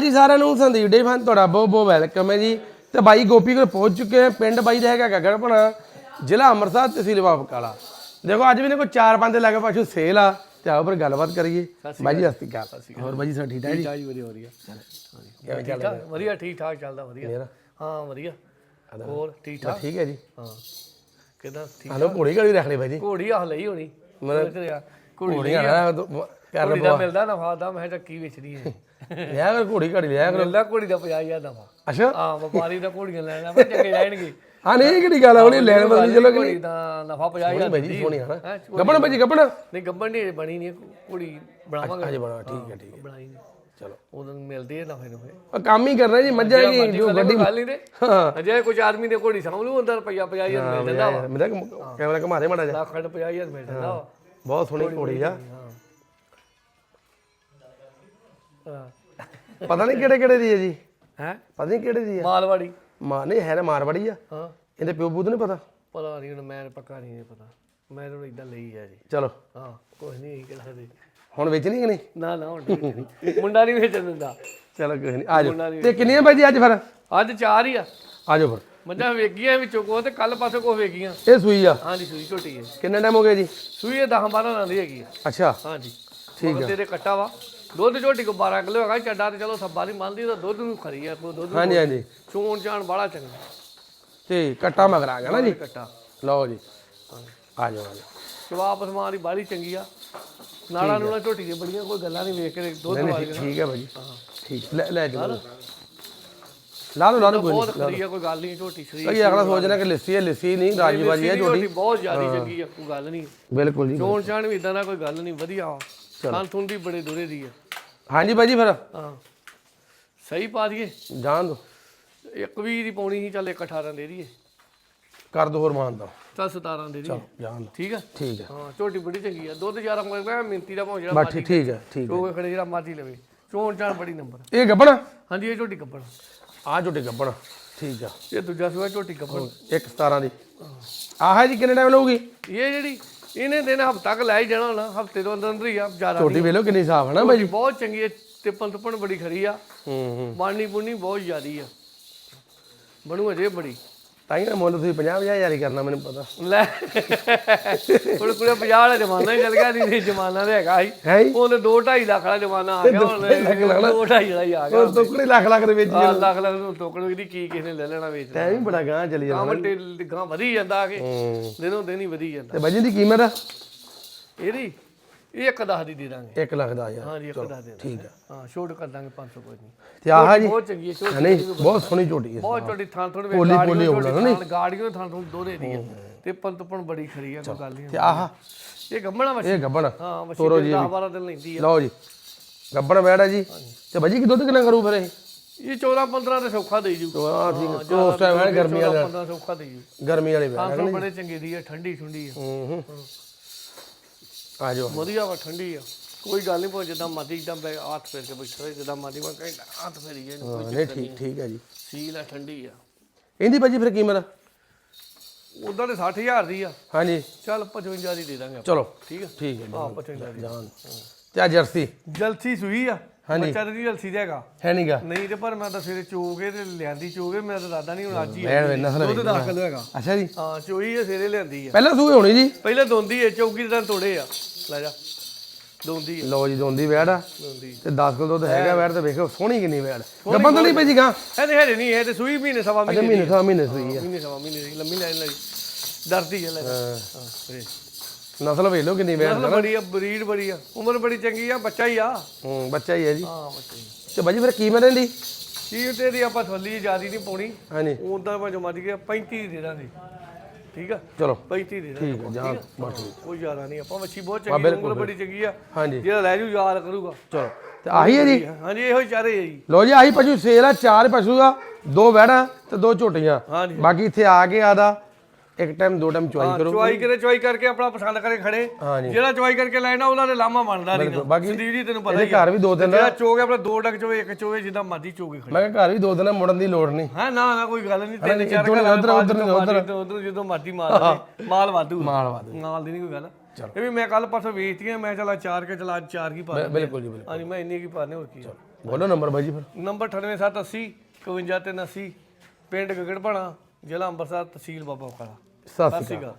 ਜੀ ਸਾਰਿਆਂ ਨੂੰ ਸੰਦੀਪ ਡੇ ਫਨ ਤੁਹਾਡਾ ਬਹੁਤ ਬਹੁਤ ਵੈਲਕਮ ਹੈ ਜੀ। ਤੇ ਬਾਈ ਗੋਪੀ ਕੋਲ ਪਹੁੰਚ ਚੁੱਕੇ ਹਾਂ ਪਿੰਡ ਬਾਈ ਦਾ ਹੈਗਾ ਗਗੜਪਣਾ ਜ਼ਿਲ੍ਹਾ ਅੰਮ੍ਰਿਤਸਰ ਤਹਿਸੀਲ ਬਾਬਕਾਲਾ ਦੇਖੋ ਅੱਜ ਵੀ ਨੇ ਕੋਈ ਚਾਰ ਪੰਜ ਲੱਗੇ ਪਸ਼ੂ ਸੇਲ ਆ ਤੇ ਆਓ ਪਰ ਗੱਲਬਾਤ ਕਰੀਏ। ਬਾਈ ਜੀ ਸਤਿ ਸ਼੍ਰੀ ਹੋਰ ਬਾਈ ਜੀ ਸਭ ਠੀਕ ਠਾਕ ਜੀ? ਚਾਹੀ ਵਧੀਆ ਵਧੀਆ। ਕਿਵੇਂ ਚੱਲ ਵਧੀਆ ਠੀਕ ਠਾਕ ਚੱਲਦਾ ਵਧੀਆ। ਹਾਂ ਵਧੀਆ। ਹੋਰ ਠੀਕ ਠਾਕ? ਠੀਕ ਹੈ ਜੀ। ਹਾਂ। ਕਿਦਾਂ ਠੀਕ ਹਲੋ ਘੋੜੀ ਘੜੀ ਰੱਖ ਲਈ ਬਾਈ ਜੀ। ਘੋੜੀ ਆਹ ਲਈ ਹੋਣੀ। ਮੈਂ ਕਿਹਾ ਘੋੜੀ ਆ। ਕਰਨ ਘੋੜੀ ਦਾ ਮਿਲਦਾ ਨਫਾ ਦਾ ਮੈਂ ਕਿਹਾ ਕੀ ਵੇਚਦੀ ਹੈ ਕਰ ਘੋੜੀ ਘੜੀ ਲਿਆ ਕਰ। ਮਿਲਦਾ ਘੋੜੀ ਦਾ 50000 ਨਫਾ ਅੱਛਾ। ਹਾਂ ਵਪਾਰੀ ਦਾ ਘੋੜੀਆਂ ਲੈਣਾ ਮੈਂ ਚੰਗੇ ਰਹਿਣਗੇ ਹਾਂ ਨਹੀਂ ਇਹ ਕਿਹੜੀ ਗੱਲ ਆ ਉਹਨੇ ਲੈਣ ਵਾਲੀ ਚਲੋ ਘੋੜੀ ਦਾ ਨਫਾ 50000 ਬਾਈ ਜੀ ਸੋਹਣੀ ਆ ਨਾ। ਹੈਂ, ਗੱਬਣ ਜੀ ਗੱਬਣ। ਨਹੀਂ ਗੱਬਣ ਨਹੀਂ ਬਣੀ ਨਹੀਂ ਘੋੜੀ ਬਣਾਵਾਂਗੇ। ਅਜੇ ਬਣਾ ਠੀਕ ਹੈ ਠੀਕ ਹੈ। ਬਣਾਈ ਚਲੋ। ਉਦੋਂ ਮਿਲਦੇ ਆ ਨਫੇ ਨੂੰ ਉਹ ਕੰਮ ਹੀ ਕਰਨਾ ਜੀ ਮੱਝਾਂ ਕੀ ਜੋ ਗੱਡੀ ਗੱਲ ਨਹੀਂ ਤੇ। ਹਾਂ। ਅਜੇ ਕੁਝ ਆਦਮੀ ਦੇ ਘੋੜੀ ਸਾਂਭ ਲੂ ਅੰਦਰ ਰੁਪਈਆ 50000 ਮਿਲ ਜਾਂਦਾ ਵਾ। ਮੇਰਾ ਕੈਮਰਾ ਘੁਮਾ ਦੇ ਮਾੜਾ ਜਿਹਾ। ਲੱਖ ਖੰਡ 50000 ਮਿਲ ਜਾਂਦਾ ਵਾ। ਬਹੁਤ ਸੋਹਣੀ ਘੋੜੀ ਆ। ਹਾਂ। ਪਤਾ ਨਹੀਂ ਕਿਹੜੇ ਕਿਹੜੇ ਦੀ ਹੈ ਜੀ। ਹੈ? ਪਤਾ ਨਹੀਂ ਕਿਹੜੇ ਦੀ ਹੈ। ਮਾਲਵਾੜੀ। ਮਾਂ ਨਹੀਂ ਹੈ ਨਾ ਮਾਰਵਾੜੀ ਆ। ਹਾਂ। ਇਹਦੇ ਪਿਓ ਬੂਤ ਨਹੀਂ ਪਤਾ? ਪਤਾ ਨਹੀਂ ਹੁਣ ਮੈਂ ਪੱਕਾ ਨਹੀਂ ਪਤਾ। ਮੈਂ ਤਾਂ ਇਦਾਂ ਲਈ ਆ ਜੀ। ਚਲੋ। ਹਾਂ ਕੁਝ ਨਹੀਂ ਕਹਿ ਸਕਦੇ ਹੁਣ ਵੇਚਣੀ ਕਿ ਨਹੀਂ? ਨਾ ਨਾ ਹੁਣ ਨਹੀਂ। ਵੇਚਣੀ। ਮੁੰਡਾ ਨਹੀਂ ਵੇਚਣ ਦਿੰਦਾ। ਚਲੋ ਕੋਈ ਨਹੀਂ ਆ ਜਾਓ। ਤੇ ਕਿੰਨੀਆਂ ਬਾਈ ਜੀ ਅੱਜ ਫਿਰ? ਅੱਜ ਚਾਰ ਹੀ ਆ। ਆ ਜਾਓ ਫਿਰ। ਮੱਝਾਂ ਵੇਗੀਆਂ ਵਿੱਚੋਂ ਕੋ ਤੇ ਕੱਲ ਪਾਸੇ ਕੋ ਵੇਗੀਆਂ ਇਹ ਸੂਈ ਆ? ਹਾਂਜੀ ਸੂਈ ਝੋਟੀ ਹੈ। ਕਿੰਨੇ ਟਾਈਮ ਹੋ ਗਿਆ ਜੀ? ਸੂਈ ਇਹ 10 12 ਰਾਂ ਦੀ ਹੈਗੀ ਆ। ਅੱਛਾ। ਹਾਂਜੀ। ਠੀਕ ਹੈ ਤੇਰੇ ਕੱਟਾ ਵਾ। ਦੁੱਧ ਝੋਟੀ ਕੋ 12 ਕਿਲੋ ਹੈਗਾ ਚੱਡਾ ਤੇ ਚਲੋ ਸੱਬਾ ਦੀ ਮੰਨਦੀ ਤਾਂ ਦੁੱਧ ਨੂੰ ਖਰੀ ਆ ਕੋ ਦੁੱਧ ਹਾਂਜੀ ਹਾਂਜੀ। ਚੋਣ ਚਾਣ ਬੜਾ ਚੰਗਾ। ਤੇ ਕੱਟਾ ਮਗਰ ਆ ਗਿਆ ਨਾ ਜੀ? ਕੱਟਾ। ਲਓ ਜੀ। ਆ ਜਾਓ ਆ ਜਾਓ। ਜਵਾਬ ਅਸਮਾਨ ਦੀ ਬਾਲੀ ਚੰਗੀ ਆ। ਨਾਲਾ ਨੂਲਾ ਝੋਟੀ ਦੀ ਬੜੀਆਂ ਕੋਈ ਗੱਲਾਂ ਨਹੀਂ ਵੇਖ ਕੇ ਦੁੱਧ ਵਾਲੀ ਠੀਕ ਹੈ ਭਾਜੀ। ਠੀਕ ਲੈ ਲੈ ਜਾਓ। ਲਾ ਲਓ ਲਾ ਲਓ ਕੋਈ ਬਹੁਤ ਖਰੀ ਆ ਕੋਈ ਗੱਲ ਨਹੀਂ ਝੋਟੀ ਸਰੀਰ ਨਹੀਂ ਅਗਲਾ ਸੋਚਣਾ ਕਿ ਲਿੱਸੀ ਹੈ ਲਿੱਸੀ ਨਹੀਂ ਰਾਜੀ ਬਾਜੀ ਹੈ ਝੋਟੀ। ਬਹੁਤ ਜ਼ਿਆਦਾ ਚੰਗੀ ਆ ਕੋਈ ਗੱਲ ਨਹੀਂ ਬਿਲਕੁਲ ਜੀ ਚੋਣ ਚਾਣ ਵੀ ਇਦਾਂ ਦਾ ਕੋਈ ਗੱਲ ਨਹੀਂ ਵਧੀਆ ਖਾਨ ਥੁੰਨ ਦੀ ਬੜੇ ਦੂਰੇ ਦੀ ਆ। ਹਾਂਜੀ ਬਾਜੀ ਫਿਰ। ਹਾਂ। ਸਹੀ ਪਾ ਦਈਏ। ਜਾਣ ਦੋ। ਇੱਕ ਵੀ ਦੀ ਪਾਉਣੀ ਸੀ ਚੱਲ ਇੱਕ 18 ਦੇ ਦਈਏ। ਕਰ ਦੋ ਹੋਰ ਮਾਨ ਦਾ। ਚੱਲ 17 ਦੇ ਦਈਏ। ਜਾਣ ਦੋ। ਠੀਕ ਆ? ਠੀਕ ਹੈ ਹਾਂ ਝੋਟੀ ਬੜੀ ਚੰਗੀ ਆ। ਦੁੱਧ ਜ਼ਿਆਦਾ ਮੰਗਦਾ ਮਿੰਤੀ ਦਾ ਭਾਵੇਂ ਜਿਹੜਾ ਬਸ ਠੀਕ ਠੀਕ ਹੈ ਠੀਕ ਹੈ ਚੋਗੇ ਖੜੇ ਜਿਹੜਾ ਮਰਜ਼ੀ ਲਵੇ। ਚੋਣ ਚਾਣ ਬੜੀ ਨੰਬਰ ਇਹ ਗੱਬਣ? ਹਾਂਜੀ ਇਹ ਝੋਟੀ ਕੱਪੜ ਆ ਝੋਟੀ ਗੱਬਣ ਠੀਕ ਆ। ਇਹ ਦੂਜਾ ਸੂਆ ਝੋਟੀ ਕੱਪੜ ਇੱਕ 17 ਦੀ। ਆਹ ਜੀ ਕਿੰਨੇ ਟਾਈਮ ਲਊਗੀ? ਇਹ ਜਿਹੜੀ ਇਹਨੇ ਦਿਨ ਹਫਤਾ ਕ ਲੈ ਹੀ ਜਾਣਾ ਹੋਣਾ ਹਫ਼ਤੇ ਤੋਂ ਅੰਦਰ ਅੰਦਰ ਹੀ ਆ ਜ਼ਿਆਦਾ ਝੋਟੀ ਵੇਲੋ ਕਿੰਨੀ ਸਾਫ਼ ਹੈ ਨਾ ਬਾਈ ਝੋਟੀ ਬਹੁਤ ਚੰਗੀ ਹੈ ਟਿੱਪਣ ਟੁੱਪਣ ਬੜੀ ਖਰੀ ਆ। ਹੂੰ ਹੂੰ। ਬਾਣੀ ਬੁਣੀ ਬਹੁਤ ਜ਼ਿਆਦੀ ਆ। ਬਣੂ ਅਜੇ ਬੜੀ। ਤਾਂ ਹੀ ਨਾ ਮੁੱਲ ਤੁਸੀਂ 50 ਹਜ਼ਾਰ ਹੀ ਕਰਨਾ ਮੈਨੂੰ ਪਤਾ। ਲੈ ਕੁੜੇ ਕੁੜੇ 50 ਵਾਲਾ ਜ਼ਮਾਨਾ ਹੀ ਚੱਲ ਗਿਆ ਨਹੀਂ ਜ਼ਮਾਨਾ ਤੇ ਹੈਗਾ ਸੀ। ਉਹਨੇ 2 2.5 ਲੱਖ ਵਾਲਾ ਜ਼ਮਾਨਾ ਆ ਗਿਆ ਹੁਣ 2 2.5 ਵਾਲਾ। ਹੀ ਆ ਗਿਆ। ਉਹ ਟੁਕੜੇ ਲੱਖ ਲੱਖ ਦੇ ਵਿੱਚ ਆਹ ਲੱਖ ਲੱਖ ਨੂੰ ਟੋਕਣ ਦੀ ਕੀ ਕਿਸੇ ਨੇ ਲੈ ਲੈਣਾ ਵੇਚ ਟਾਈਮ ਹੀ ਬੜਾ ਗਾਂ ਚਲੀ ਜਾਂਦਾ। ਕੰਮ ਗਾਂ ਵਧੀ ਜਾਂਦਾ ਆ ਕੇ। ਦਿਨੋਂ ਦਿਨ ਹੀ ਵਧੀ ਜਾਂਦਾ। ਤੇ ਬਾਜੀ ਦੀ ਕੀਮਤ? ਆ ਇਹਦੀ? ਇਹ ਇੱਕ ਦਸ ਦੀ ਦੇ ਦਾਂਗੇ। 1 ਲੱਖ ਦਾ ਹਜ਼ਾਰ। ਹਾਂਜੀ ਇੱਕ ਦਸ ਦੇ ਠੀਕ ਆ ਹਾਂ ਛੋਟ ਕਰ ਦਾਂਗੇ 500 ਕੋਈ ਨਹੀਂ। ਤੇ ਆਹ ਜੀ ਬਹੁਤ ਚੰਗੀ ਹੈ ਛੋਟੀ ਨਹੀਂ ਬਹੁਤ ਸੋਹਣੀ ਝੋਟੀ ਹੈ। ਬਹੁਤ ਛੋਟੀ ਥਾਂ ਥੋੜੀ ਪੋਲੀ ਪੋਲੀ ਹੋਣਾ ਨਾ ਗਾੜੀਆਂ ਥਾਂ ਥੋੜੀ ਦੋਰੇ ਦੀ ਹੈ। ਤੇ ਪੰਤਪਣ ਬੜੀ ਖਰੀ ਆ ਕੋਈ ਗੱਲ ਨਹੀਂ ਤੇ ਆਹ। ਇਹ ਗੰਮਣਾ ਵਛੀ ਇਹ ਗੱਬਣ। ਹਾਂ ਵਛੀ 10 12 ਦਿਨ ਲੈਂਦੀ ਆ। ਲਓ ਜੀ ਗੱਬਣ ਬੈੜਾ ਜੀ। ਤੇ ਬਾਜੀ ਕੀ ਦੁੱਧ ਕਿੰਨਾ ਕਰੂ ਫਿਰ ਇਹ? ਇਹ 14 15 ਤੇ ਸੌਖਾ ਦੇ ਜੂ। ਆ ਠੀਕ ਹੈ। ਉਸ ਟਾਈਮ ਹੈ ਗਰਮੀ ਵਾਲੇ 15 ਸੌਖਾ ਦੇ ਜੂ। ਗਰਮੀ ਵਾਲੇ ਬੈੜ ਬੜੇ ਚੰਗੇ ਦੀ ਆ ਠੰਡੀ ਠੰਡੀ ਆ ਹੂੰ। ਹੂੰ। ਆ ਜਾਓ ਵਧੀਆ ਵਾ ਠੰਡੀ ਆ। ਕੋਈ ਗੱਲ ਨਹੀਂ ਪੋ ਜਿੱਦਾਂ ਮਰਜ਼ੀ ਜਿੱਦਾਂ ਬੈ ਹੱਥ ਫੇਰ ਕੇ ਬੈਠੇ ਜਿੱਦਾਂ ਮਰਜ਼ੀ ਮੈਂ ਕਹਿੰਦਾ ਹੱਥ ਫੇਰੀ ਜਾਏ ਨਹੀਂ ਠੀਕ ਠੀਕ ਹੈ ਜੀ। ਸੀਲ ਆ ਠੰਡੀ ਆ। ਇਹਦੀ ਬਾਜੀ ਫਿਰ ਕੀਮਤ ਉਦਾਂ ਤੇ 60000 ਦੀ ਆ। ਹਾਂਜੀ। ਚੱਲ 55 ਦੀ ਦੇ ਦਾਂਗੇ ਆਪਾਂ। ਚਲੋ। ਠੀਕ ਆ? ਠੀਕ ਹੈ ਹਾਂ 55 ਦੀ। ਜਾਨ। ਤੇ ਆ ਜਰਸੀ। ਜਲਸੀ ਸੂਈ ਆ। ਬੱਚਾ ਤੇ ਦਾ ਹੈਗਾ। ਹੈ ਨਹੀਂਗਾ ਨਹੀਂ ਤੇ ਪਰ ਮੈਂ ਤਾਂ ਸਵੇਰੇ ਚੋਗੇ ਤੇ ਲਿਆਂਦੀ ਚੋਗੇ ਮੇਰਾ ਤਾਂ ਦਾਦਾ ਨਹੀਂ ਹੁਣ ਅੱਜ ਹੀ ਬੈੜ ਵੇ ਨਸਲ ਦੁੱਧ ਦਾ ਕਿਲੋ ਹੈਗਾ। ਅੱਛਾ ਜੀ। ਹਾਂ ਚੋਈ ਇਹ ਸਵੇਰੇ ਲਿਆਂਦੀ ਆ। ਪਹਿਲਾਂ ਸੂਏ ਹੋਣੀ ਜੀ। ਪਹਿਲੇ ਦੋਂਦੀ ਏ ਚੌਕੀ ਦੇ ਤੋੜੇ ਆ। ਲੈ ਜਾ ਦੋਂਦੀ ਲਓ ਜੀ ਦੋਂਦੀ ਵੈੜ ਆ। ਦੋਂਦੀ। ਤੇ 10 ਕਿਲੋ ਦੁੱਧ ਹੈਗਾ ਵੈੜ ਤੇ ਵੇਖੋ ਸੋਹਣੀ ਕਿੰਨੀ ਵੈੜ। ਗੱਬਨ ਤਾਂ ਨਹੀਂ ਪਈ ਜੀ ਗਾਂ? ਇਹ ਤੇ ਹਰੇ ਨਹੀਂ ਇਹ ਤੇ ਸੂਈ ਮਹੀਨੇ ਸਵਾ ਅੱਛਾ ਮਹੀਨੇ ਸਵਾ ਮਹੀਨੇ ਸੂਈ ਆ। ਮਹੀਨੇ ਸਵਾ ਮਹੀਨੇ ਦੀ ਲੰਮੀ ਲਾਈਨ ਲਈ। ਡਰਦੀ ਹੈ ਲੈ। ਹਾਂ। ਨਸਲ ਵੇਖ ਲਓ ਕਿੰਨੀ ਵੈੜ ਨਸਲ ਬੜੀ ਆ ਬਰੀਡ ਬੜੀ ਆ। ਉਮਰ ਬੜੀ ਚੰਗੀ ਆ ਬੱਚਾ ਹੀ ਆ। ਹੂੰ ਬੱਚਾ ਹੀ ਹੈ ਜੀ। ਹਾਂ ਬੱਚਾ ਹੀ ਤੇ ਬਾਜੀ ਫਿਰ ਕੀ ਤੇ ਦੀ ਆਪਾਂ ਥੱਲੀ ਜਿਆਦੀ ਨਹੀਂ ਪਾਉਣੀ। ਹਾਂਜੀ। ਉਦਾਂ ਮੈਂ ਜੋ ਮੱਝ ਗਿਆ 35 ਦੇ ਦਾਂਗੇ। ਠੀਕ ਆ? ਚਲੋ। 35 ਦੇ ਦਾਂਗੇ ਠੀਕ ਹੈ ਬਸ ਕੋਈ ਜ਼ਿਆਦਾ ਨਹੀਂ ਆਪਾਂ ਮੱਛੀ ਬਹੁਤ ਚੰਗੀ ਉਮਰ ਬੜੀ ਚੰਗੀ ਆ। ਹਾਂਜੀ। ਜਿਹੜਾ ਲੈ ਜੂ ਯਾਦ ਕਰੂਗਾ। ਚਲੋ। ਤੇ ਆਹੀ ਹੈ ਜੀ? ਹਾਂਜੀ ਇਹੋ ਹੀ ਚਾਰੇ ਆ ਜੀ। ਲੋ ਜੀ ਆਹੀ ਪਸ਼ੂ ਸੇਲ ਆ ਚਾਰ ਪਸ਼ੂ ਆ ਦੋ ਵੈੜਾਂ ਤੇ ਦੋ ਝੋਟੀਆਂ। ਬਾਕੀ ਇੱਥੇ ਆ ਕੇ ਆਦਾ। ਇੱਕ ਟਾਈਮ ਦੋ ਟਾਈਮ ਚੁਆਈ ਕਰੋ। ਚੁਆਈ ਕਰੇ ਚੁਆਈ ਕਰਕੇ ਆਪਣਾ ਪਸੰਦ ਕਰੇ ਖੜੇ। ਜਿਹੜਾ ਚੁਆਈ ਕਰਕੇ ਲੈਣਾ ਉਹਨਾਂ ਦੇ ਲਾਮਾ ਬਣਦਾ ਨਹੀਂ ਬਾਕੀ ਜੀ ਤੈਨੂੰ ਪਤਾ ਹੀ ਘਰ ਵੀ ਦੋ ਦਿਨ ਜਿਹੜਾ ਚੋਗੇ ਆਪਣਾ ਦੋ ਡੱਕ ਚੋਵੇ ਇੱਕ ਚੋਵੇ ਜਿੱਦਾਂ ਮਰਜ਼ੀ ਚੋਗੇ ਖੜੇ। ਮੈਂ ਕਿਹਾ ਘਰ ਵੀ ਦੋ ਦਿਨ ਮੁੜਨ ਦੀ ਲੋੜ ਨਹੀਂ। ਹਾਂ ਨਾ ਨਾ ਕੋਈ ਗੱਲ ਨਹੀਂ। ਤਿੰਨ ਚਾਰ ਘਰਾਂ ਉੱਧਰ, ਉੱਧਰ ਉਧਰ। ਉਧਰ ਜਦੋਂ ਮਰਜ਼ੀ ਮਾਰ ਦੇ ਮਾਲ ਵਾਧੂ। ਮਾਲ ਵਾਦ ਮਾਲ ਦੀ ਨਹੀਂ ਕੋਈ ਗੱਲ। ਇਹ ਵੀ ਮੈਂ ਕੱਲ ਪਰਸੋਂ ਵੇਚਤੀਆਂ ਮੈਂ ਚਲਾ ਚਾਰ ਕੇ ਚਲਾ ਚਾਰ ਕੀ ਪਾ ਬਿਲਕੁਲ ਜੀ ਬਿਲਕੁਲ। ਹਾਂਜੀ ਮੈਂ ਇੰਨੀ ਕੀ ਪਾਣੇ ਹੋਰ ਕੀ। ਬੋਲੋ ਨੰਬਰ ਬਾਈ ਜੀ ਫਿਰ। ਨੰਬਰ 98780 51380 ਪਿੰਡ ਗਗੜਪਾਣਾ ਜ਼ਿਲ੍ਹਾ ਅੰਮ੍ਰਿਤਸਰ ਤਹਿਸੀਲ ਬਾਬਾ ਬਕਾਲਾ ਸਤਿ ਸ਼੍ਰੀ ਅਕਾਲ।